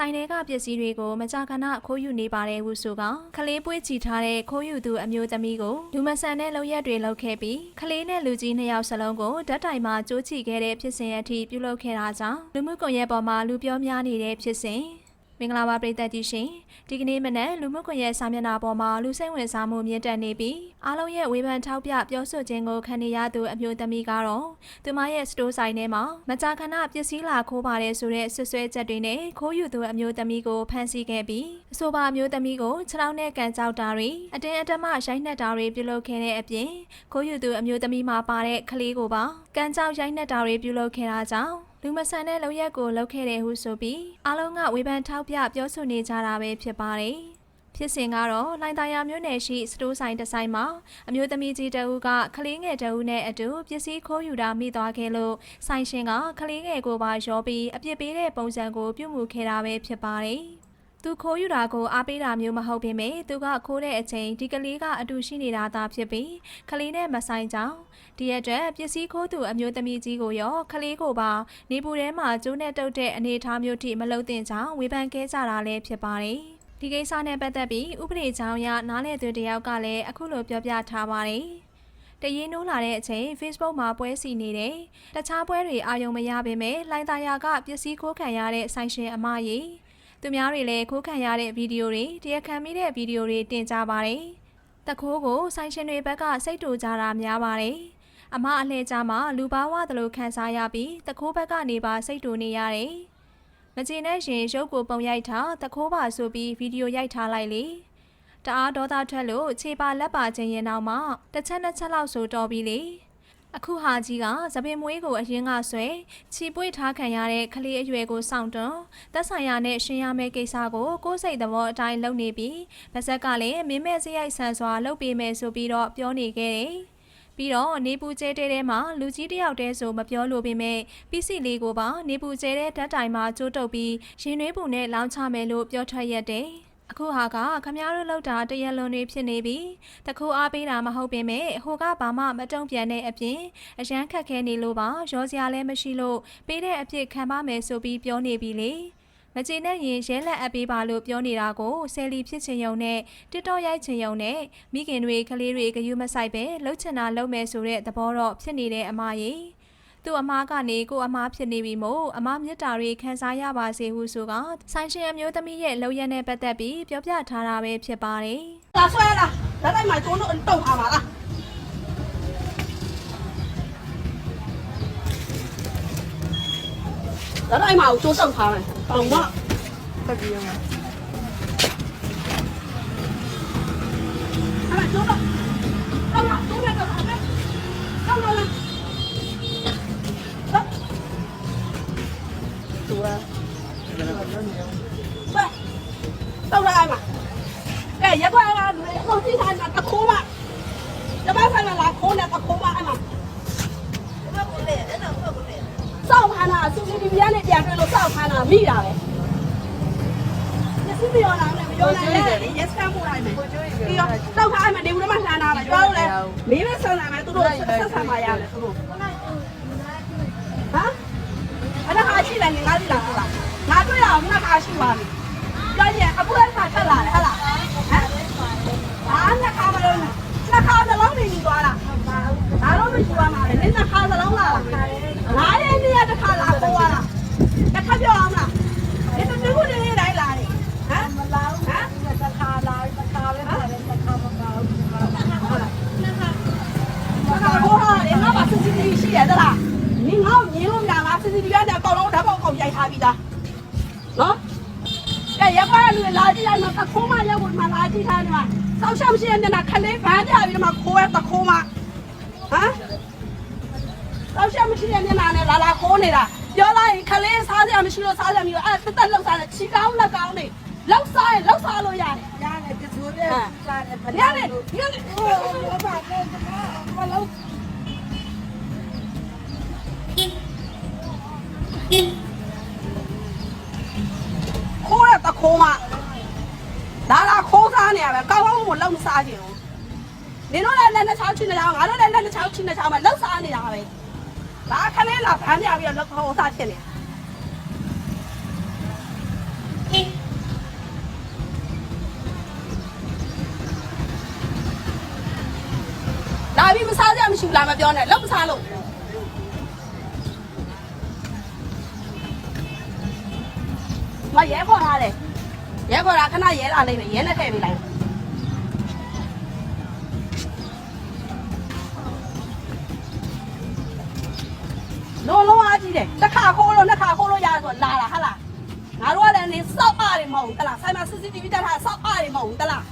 ဆိုင်ထဲကပစ္စည်းတွေကိုမကြာခဏခိုးယူနေပါတယ်ဟုဆိုကခလေးပွေးချီထားတဲ့ခိုးယူသူအမျိုးသမီးကိုလူမဆန်တဲ့လုပ်ရက်တွေလုပ်ခဲ့ပြီးခလေးနဲ့လူကြီးနှစ်ယောက်စလုံးကိုဓာတ်တိုင်မှာကြိုးချီခဲ့တဲ့ဖြစ်စဉ်အထိပြုလုပ်ခဲ့တာကြောင့်လူမှုကွန်ရက်ပေါ်မှာလူပြောများနေတဲ့ဖြစ်စဉ် မင်္ဂလာပါပရိသတ်ကြီးရှင်ဒီကနေ့မနက်လူမှုကွန်ရက်စာမျက်နှာပေါ်မှာလူစိတ်ဝင်စားမှုမြင့်တက်နေပြီးအားလုံးရဲ့ဝေဖန်ထောက်ပြပြောဆိုခြင်းကိုခံနေရသူအမျိုးသမီးကတော့သူမရဲ့စတိုးဆိုင်ထဲမှာမကြာခဏပစ္စည်းလာခိုးပါတယ်ဆိုတဲ့ဆွဆွဲချက်တွေနဲ့ခိုးယူသူအမျိုးသမီးကိုဖမ်းဆီးခဲ့ပြီးအဆိုပါအမျိုးသမီးကိုခြေထောက်နဲ့ကန်ကြောက်တာတွေအတင်းအဓမ္မရိုက်နှက်တာတွေပြုလုပ်ခဲ့တဲ့အပြင်ခိုးယူသူအမျိုးသမီးမှာပါတဲ့ကလေးကိုပါကန်ကြောက်ရိုက်နှက်တာတွေပြုလုပ်ခဲ့တာကြောင့်လူမဆန်တဲ့လုပ်ရက်ကိုလုပ်ခဲ့တယ်ဟုဆိုပြီးအားလုံးကဝေဖန်ထောက်ပြပြောဆိုနေကြတာပဲဖြစ်ပါတယ်။ဖြစ်စဉ်ကတော့လိုင်တာယာမြို့နယ်ရှိစတိုးဆိုင်တစ်ဆိုင်မှာအမျိုးသမီးကြီးတဦးကကလေးငယ်တဦးနဲ့အတူပစ္စည်းခိုးယူတာမိသွားခဲ့လို့ဆိုင်ရှင်ကကလေးငယ်ကိုပါရောပြီးအပြစ်ပေးတဲ့ပုံစံကိုပြုမှုခဲ့တာပဲဖြစ်ပါတယ်။ သူခိုးယူတာကိုအားပေးတာမျိုးမဟုတ်ပေမဲ့သူကခိုးတဲ့အချိန်ဒီကလေးကအတူရှိနေတာသာဖြစ်ပြီးကလေးနဲ့မဆိုင်ကြောင်းဒီအတွက်ပစ္စည်းခိုးသူအမျိုးသမီးကြီးကိုရောကလေးကိုပါနေပူထဲမှာကျိုးနဲ့တုပ်တဲ့အနေအထားမျိုးထိမလုံသင့်ကြောင်းဝေဖန်ခဲ့ကြတာလည်းဖြစ်ပါတယ်။ဒီကိစ္စနဲ့ပတ်သက်ပြီးဥပဒေကြောင်းအရနားလည်သူတစ်ယောက်ကလည်းအခုလိုပြောပြထားပါတယ်။တရင်နိုးလာတဲ့အချိန် Facebook မှာပွဲစီနေတယ်။တခြားပွဲတွေအာရုံမရပေမဲ့လိုင်တာယာကပစ္စည်းခိုးခံရတဲ့ဆိုင်ရှင်အမကြီး သူများတွေလည်းခိုးခံရတဲ့ဗီဒီယိုတွေတရားခံမိတဲ့ဗီဒီယိုတွေတင်ကြပါတယ်။တခိုးကိုဆိုင်ရှင်တွေဘက်ကစိတ်တူကြတာများပါတယ်။အမအလှည့်ကြမှာလူဘာဝသလိုခံစားရပြီးတခိုးဘက်ကနေပါစိတ်တူနေရတယ်။မကျေနပ်ရင်ရုပ်ကိုပုံရိုက်ထားတခိုးပါဆိုပြီးဗီဒီယိုရိုက်ထားလိုက်လေ။တအားဒေါသထွက်လို့ခြေပါလက်ပါခြင်းရင်နောက်မှာတစ်ချက်နှစ်ချက်လောက်ဆိုတော်ပြီလေ အခုဟာကြီးကသပင်မွေးကိုအရင်ကဆွဲခြီပွေထားခံရတဲ့ကလေးအရွယ်ကိုစောင့်တွန်းသက်ဆိုင်ရာနဲ့ရှင်းရမယ့်ကိစ္စကိုကိုယ်စိတ်သဘောအတိုင်းလုပ်နေပြီးဗဇက်ကလည်းမင်းမဲ့စရိုက်ဆန်စွာလုပ်ပေးမယ်ဆိုပြီးတော့ပြောနေခဲ့တယ်ပြီးတော့နေပူကျဲတဲတဲမှာလူကြီးတယောက်တည်းဆိုမပြောလို့ပေမဲ့ပစ္စည်းလေးကိုပါနေပူကျဲတဲ့ဓာတ်တိုင်မှာကျိုးတုပ်ပြီးရင်နှွေးပူနဲ့လောင်းချမယ်လို့ပြောထွက်ရက်တယ် အခုဟာကခမားတို့လောက်တာတရက်လွန်တွေဖြစ်နေပြီတခုအားပေးတာမဟုတ်ပေမဲ့ဟိုကဘာမှမတုံ့ပြန်တဲ့အပြင်အရန်ခက်ခဲနေလို့ပါရောစရာလည်းမရှိလို့ပေးတဲ့အဖြစ်ခံပါမယ်ဆိုပြီးပြောနေပြီလေမကျေနပ်ရင်ရဲလက်အပ်ပေးပါလို့ပြောနေတာကိုဆယ်လီဖြစ်ချင်ယုံနဲ့တစ်တော့ရိုက်ချင်ယုံနဲ့မိခင်တွေကလေးတွေဂယုမဆိုင်ပဲလှုပ်ချင်တာလှုပ်မယ်ဆိုတဲ့သဘောတော့ဖြစ်နေတဲ့အမကြီး သူ့အမားကနေကိုအမားဖြစ်နေပြီမို့အမားမြတ်တာတွေခံစားရပါစေဟုဆိုကဆိုင်ရှင်အမျိုးသမီးရဲ့လောက်ရနဲ့ပတ်သက်ပြီးပြောပြထားတာပဲဖြစ်ပါတယ်လာဆွဲလာလက်လိုက်မှာကျုံးတို့တုတ်ထားပါလားလက်လိုက်မှာကျိုးတုတ်ထားမယ်တောင်မတက်ပြီးရော တူရဆွဲတော့လိုက်မှာကဲရက်ကွက်ကဟိုတိထားတာတခိုးမကျမဆိုင်လာခိုးနေတခိုးမအဲ့မှာစောက်ဖာနာစုစုဒီပြားနဲ့ပြန်တွေ့လို့စောက်ဖာနာမိတာပဲညစီပြောလာတယ်မပြောနိုင်လေရက်စကမှုလိုက်မယ်ပြီးတော့စောက်ဖာအဲ့မှာနေဘူးတော့မှလှမ်းလာတယ်ပြောလို့လေမင်းပဲဆန်လာမယ်သူတို့ဆက်ဆံပါရတယ်သူတို့ဟမ်အဲ့ဒါဟာ ရှိတယ်ငါးစီလာဟုတ်လားငါတွေ့ရအောင်ငါခါရှိပါပြီပြောရင်အခုလည်းခါချက်လာတယ်ဟုတ်လားဟမ်အာနှစ်ခါမလို့နှစ်ခါသလုံးနေယူသွားတာဒါတော့မရှိပါမှာလေနင်းနှစ်ခါသလုံးလာတာငါရဲ့နေ့ရက်တစ်ခါလာပေါ်လာတစ်ခါပြောအောင် ရက်ကွာလူလာကြည့်လိုက်မှာတခိုးမရက်ကိုမှလာကြည့်ထားတယ်မှာစောက်ရှောက်ရှိတဲ့နာခလေးဗန်းပြပြီးတော့မှခိုးရတခိုးမဟမ်စောက်ရှောက်မရှိတဲ့နာနဲ့လာလာခိုးနေတာပြောလိုက်ရင်ခလေးစားစရာမရှိလို့စားစရာမရှိလို့အဲ့တက်တက်လောက်စားတယ်ချီကောင်းလက်ကောင်းနေလောက်စားရင်လောက်စားလို့ရတယ်ရတယ်ဒီဆိုရဲစားတယ်ရတယ်ရတယ်ဟိုဘာပါလဲမလောက်ခိုးရတခိုးမလာလာခိုး စားနေရပဲကောင်းကောင်းမလောက်မစားချင်ဘူးနင်တို့လည်းလက်နဲ့ချောင်းချင်နေကြငါတို့လည်းလက်နဲ့နှစ်ချောင်းချင်းနှစ်ချောင်းပဲလောက်စားနေတာပဲဒါခလေးလာဖမ်းပြပြီးတော့လောက်ခေါ်စားဖြစ်နေလာပြီးမစားကြမရှိဘူးလားမပြောနဲ့လောက်မစားလို့မရဲခေါ်ထားတယ် ရဲခေါ်တာခဏရဲလာလိမ့်မယ်ရဲနဲ့ထည့်ပေးလိုက်လုံးလုံးအားကြီးတယ်တစ်ခါခိုးလို့နှစ်ခါခိုးလို့ရတယ်ဆိုလာတာဟာလားငါတို့ကလည်းနေစောက်ပါတယ်မဟုတ်ဘူးတလားဆိုင်မှာ CCTV တက်ထားစောက်ပါတယ်မဟုတ်ဘူးတလား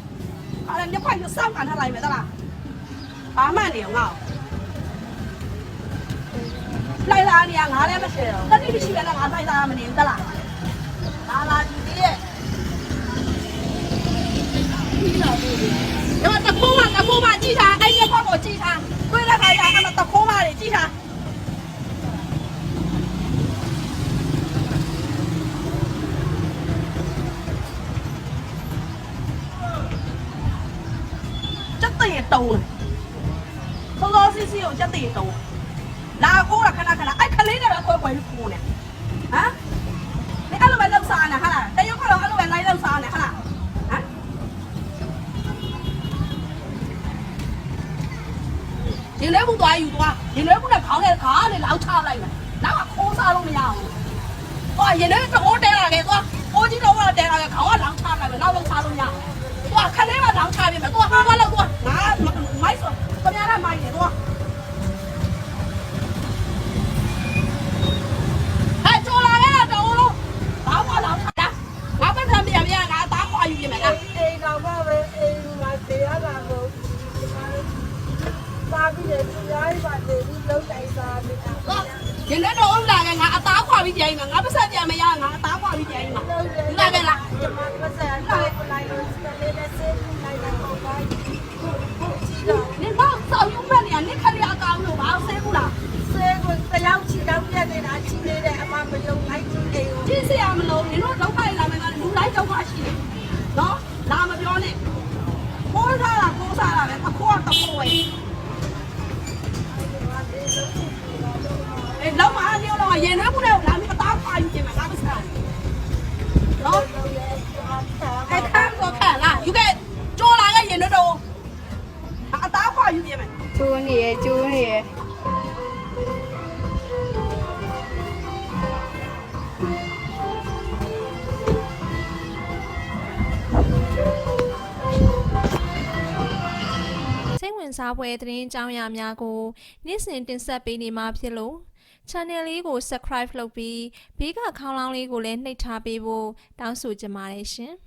အဲ့ဒါညဖိုင်ကိုစောက်ကန်ထားလိုက်မယ်တလားဘာမှနေအောင်ငါ့လိုက်လာနေရငါလည်းမရှိတော့တတိမရှိပဲငါဆိုင်လာမနေဘူးတလားလာလာကြည့်သေးရဲ့ ဒီတော့ဒီတော့တခိုးမတခိုးမကြည့်ထားအဲ့ဒီဖောက်ကိုကြည့်ထားတွေ့တဲ့ခါကျအဲ့မှာတခိုးမတွေကြည့်ထား chất tiền tù này không lo xí xí chất tiền tù là cô là khana khana ai khali này là cô quay cô nè hả này ăn lúc bạn lâu xa nè hả là đây có lo ăn lúc bạn lấy lâu ရင်လဲမှုသွားယူသွားရင်လဲမှုနဲ့ခေါင်းနဲ့ခါနဲ့လောက်ချလိုက်မယ်နောက်ကခိုးစားလို့မရဘူးဟောရင်လဲတဟိုးတဲလာခဲ့သွားကိုကြီးတော့တဲလာခဲ့ခေါင်းကလောက်ချလိုက်မယ်နောက်လောက်ချလို့မရဘူး ပါပြီးတယ်သူရားရပါတယ်ဒီလုံးတိုင်းစားနေတာရင်ထဲတော့ဦးလာခဲ့ငါအသားခွာပြီးပြန်မှာငါပတ်ဆက်ပြန်မရငါအသားခွာပြီးပြန်မှာယူလာခဲ့လားဒီမှာပတ်စံလိုက်လိုက်လို့စတယ်နဲ့ဆေးလိုက်လိုက်ပေါ့ပါကြည့်တော့နေတော့စောက်ယူမဲ့နေရနေခက်ရအကောင်လို့ဘာဆဲဘူးလားဆေးကိုတရားချီတော့ပြနေတာချီနေတဲ့အမမယုံလိုက်ကြည့်တယ်ကြည့်စရာမလိုနင်တို့ဒုက္ခလာမယ်ကလူလိုက်ဒုက္ခရှိတယ်နော်လာမပြောနဲ့ခိုးစားတာခိုးစားတာပဲအခိုးကတခိုးပဲ ကျိုးနေရကျိုးနေရစိတ်ဝင်စားဖွယ်သတင်းအကြောင်းအရာများကိုနေ့စဉ်တင်ဆက်ပေးနေမှာဖြစ်လို့ channel လေးကို subscribe လုပ်ပြီးဘေးကခေါင်းလောင်းလေးကိုလည်းနှိပ်ထားပေးဖို့တောင်းဆိုချင်ပါတယ်ရှင်။